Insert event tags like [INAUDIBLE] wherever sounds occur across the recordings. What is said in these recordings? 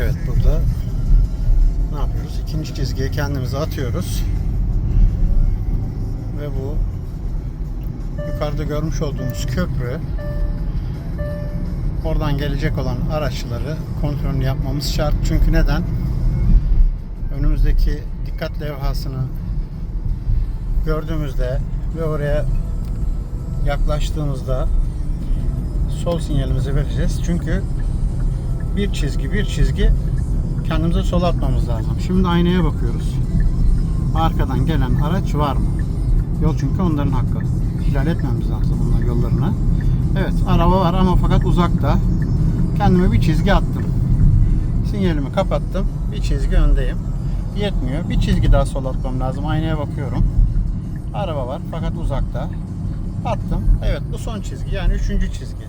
Evet burada ne yapıyoruz? İkinci çizgiye kendimizi atıyoruz. Ve bu yukarıda görmüş olduğumuz köprü oradan gelecek olan araçları kontrolünü yapmamız şart. Çünkü neden? Önümüzdeki dikkat levhasını gördüğümüzde ve oraya yaklaştığımızda sol sinyalimizi vereceğiz. Çünkü bir çizgi bir çizgi kendimize sola atmamız lazım. Şimdi aynaya bakıyoruz. Arkadan gelen araç var mı? Yol çünkü onların hakkı. İhlal etmemiz lazım onlar yollarına. Evet araba var ama fakat uzakta. Kendime bir çizgi attım. Sinyalimi kapattım. Bir çizgi öndeyim. Yetmiyor. Bir çizgi daha sola atmam lazım. Aynaya bakıyorum. Araba var fakat uzakta. Attım. Evet bu son çizgi yani üçüncü çizgi.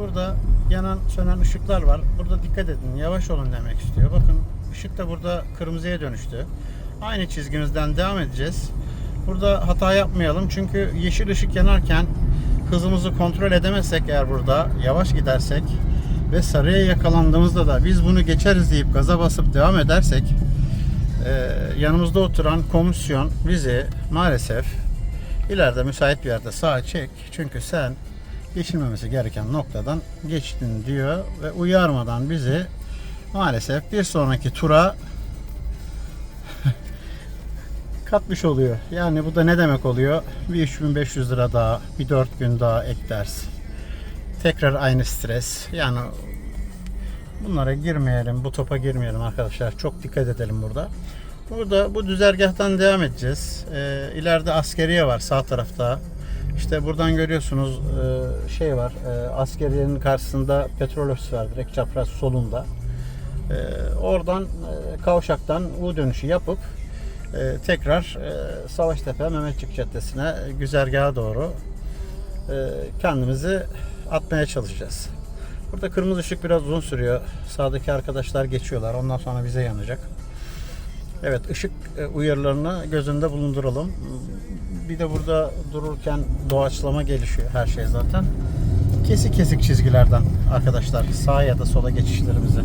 Burada yanan sönen ışıklar var. Burada dikkat edin. Yavaş olun demek istiyor. Bakın ışık da burada kırmızıya dönüştü. Aynı çizgimizden devam edeceğiz. Burada hata yapmayalım. Çünkü yeşil ışık yanarken hızımızı kontrol edemezsek eğer burada yavaş gidersek ve sarıya yakalandığımızda da biz bunu geçeriz deyip gaza basıp devam edersek e, yanımızda oturan komisyon bizi maalesef ileride müsait bir yerde sağa çek. Çünkü sen geçilmemesi gereken noktadan geçtin diyor ve uyarmadan bizi maalesef bir sonraki tura [LAUGHS] katmış oluyor. Yani bu da ne demek oluyor? Bir 3500 lira daha, bir 4 gün daha ek ders. Tekrar aynı stres. Yani bunlara girmeyelim, bu topa girmeyelim arkadaşlar. Çok dikkat edelim burada. Burada bu düzergahtan devam edeceğiz. Ee, ileride askeriye var sağ tarafta. İşte buradan görüyorsunuz e, şey var. E, askeriyenin karşısında petrol ofisi var direkt çapraz solunda. E, oradan kavşaktan U dönüşü yapıp tekrar Savaştepe Mehmetçik Caddesi'ne güzergaha doğru kendimizi atmaya çalışacağız. Burada kırmızı ışık biraz uzun sürüyor. Sağdaki arkadaşlar geçiyorlar. Ondan sonra bize yanacak. Evet ışık e, uyarılarını göz önünde bulunduralım. Bir de burada dururken doğaçlama gelişiyor her şey zaten. Kesik kesik çizgilerden arkadaşlar sağa ya da sola geçişlerimizi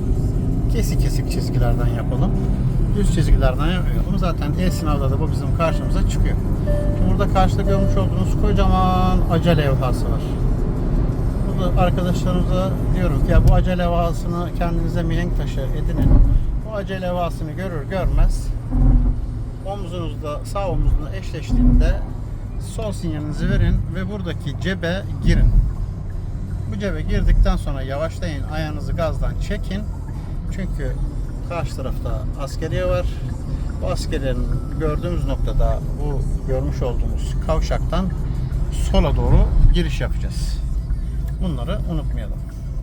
kesik kesik çizgilerden yapalım. Düz çizgilerden yapmayalım. Zaten e-sınavda da bu bizim karşımıza çıkıyor. Şimdi burada karşıda görmüş olduğunuz kocaman acele levhası var. Burada arkadaşlarımıza diyorum ki ya bu acele levhasını kendinize mihenk taşı edinin. Bu acele levhasını görür görmez omzunuzda sağ omuzuna eşleştiğinde sol sinyalinizi verin ve buradaki cebe girin. Bu cebe girdikten sonra yavaşlayın. Ayağınızı gazdan çekin. Çünkü karşı tarafta askeriye var. Bu askeriyenin gördüğümüz noktada bu görmüş olduğumuz kavşaktan sola doğru giriş yapacağız. Bunları unutmayalım.